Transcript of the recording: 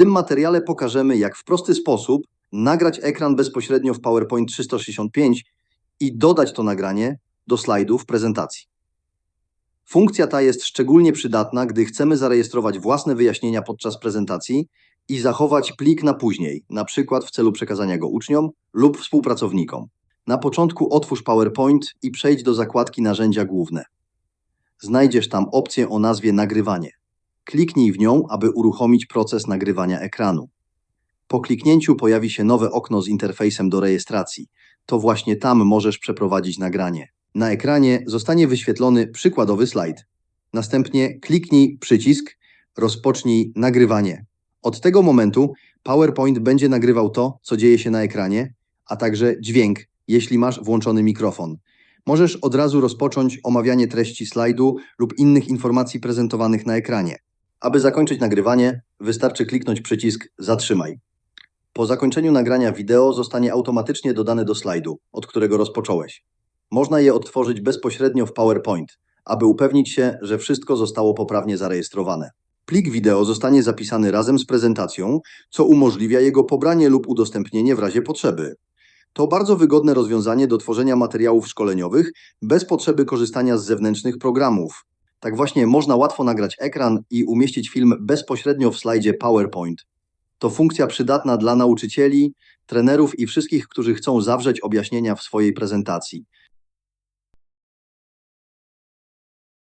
tym materiale pokażemy, jak w prosty sposób nagrać ekran bezpośrednio w PowerPoint 365 i dodać to nagranie do slajdów prezentacji. Funkcja ta jest szczególnie przydatna, gdy chcemy zarejestrować własne wyjaśnienia podczas prezentacji i zachować plik na później, na przykład w celu przekazania go uczniom lub współpracownikom. Na początku otwórz PowerPoint i przejdź do zakładki Narzędzia główne. Znajdziesz tam opcję o nazwie Nagrywanie. Kliknij w nią, aby uruchomić proces nagrywania ekranu. Po kliknięciu pojawi się nowe okno z interfejsem do rejestracji. To właśnie tam możesz przeprowadzić nagranie. Na ekranie zostanie wyświetlony przykładowy slajd. Następnie kliknij przycisk Rozpocznij nagrywanie. Od tego momentu PowerPoint będzie nagrywał to, co dzieje się na ekranie, a także dźwięk, jeśli masz włączony mikrofon. Możesz od razu rozpocząć omawianie treści slajdu lub innych informacji prezentowanych na ekranie. Aby zakończyć nagrywanie, wystarczy kliknąć przycisk Zatrzymaj. Po zakończeniu nagrania wideo zostanie automatycznie dodane do slajdu, od którego rozpocząłeś. Można je odtworzyć bezpośrednio w PowerPoint, aby upewnić się, że wszystko zostało poprawnie zarejestrowane. Plik wideo zostanie zapisany razem z prezentacją, co umożliwia jego pobranie lub udostępnienie w razie potrzeby. To bardzo wygodne rozwiązanie do tworzenia materiałów szkoleniowych bez potrzeby korzystania z zewnętrznych programów. Tak właśnie można łatwo nagrać ekran i umieścić film bezpośrednio w slajdzie PowerPoint. To funkcja przydatna dla nauczycieli, trenerów i wszystkich, którzy chcą zawrzeć objaśnienia w swojej prezentacji.